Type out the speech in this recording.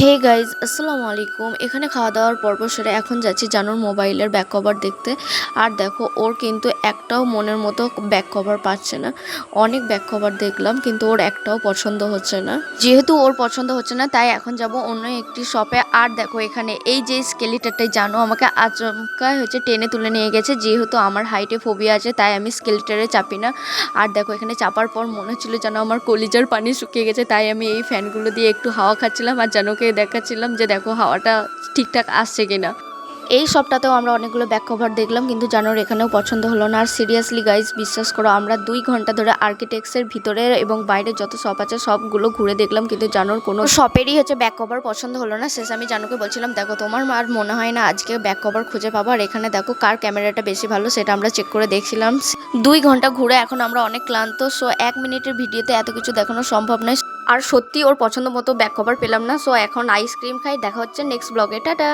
Hey guys আসসালামু আলাইকুম। এখানে খাওয়া দাওয়ার পর্ব সেরে এখন যাচ্ছি জানুর মোবাইলের ব্যাক কভার দেখতে। আর দেখো, ওর কিন্তু একটাও মনের মতো ব্যাক কভার পাচ্ছে না। অনেক ব্যাক কভার দেখলাম, কিন্তু ওর একটাও পছন্দ হচ্ছে না। যেহেতু ওর পছন্দ হচ্ছে না, তাই এখন যাব অন্য একটি শপে আর দেখো, এখানে এই যে স্কেলিটারটাই জানো, আমাকে আচমকায় হচ্ছে টেনে তুলে নিয়ে গেছে। যেহেতু আমার হাইটে ফোবিয়া আছে, তাই আমি স্কেলিটারে চাপি না। আর দেখো, এখানে চাপার পর মনে হচ্ছিল যেন আমার কলিজার পানি শুকিয়ে গেছে, তাই আমি এই ফ্যানগুলো দিয়ে একটু হাওয়া খাচ্ছিলাম। আর জানুকে দেখাচ্ছিলাম যে দেখো হাওয়াটা ঠিকঠাক আসছে কিনা। এই সবটাতেও আমরা অনেকগুলো ব্যাক কভার দেখলাম, কিন্তু জানোর এখানেও পছন্দ হলো না। আর সিরিয়াসলি গাইজ বিশ্বাস করো, আমরা দুই ঘণ্টা ধরে আর্কিটেক্টসের ভিতরে এবং বাইরে যত শপ আছে, সবগুলো ঘুরে দেখলাম, কিন্তু জানোর কোনো শপেরই হচ্ছে ব্যাক কভার পছন্দ হলো না। শেষ আমি জানোকে বলছিলাম, দেখো, তোমার আর মনে হয় না আজকে ব্যাক কভার খুঁজে পাবো? আর এখানে দেখো কার ক্যামেরাটা বেশি ভালো, সেটা আমরা চেক করে দেখছিলাম। দুই ঘণ্টা ঘুরে এখন আমরা অনেক ক্লান্ত সো এক মিনিটের ভিডিওতে এত কিছু দেখানো সম্ভব নয়। আর সত্যি ওর পছন্দ মতো ব্যাক কভার পেলাম না সো এখন আইসক্রিম খাই, দেখা হচ্ছে নেক্সট ব্লগে টাটা।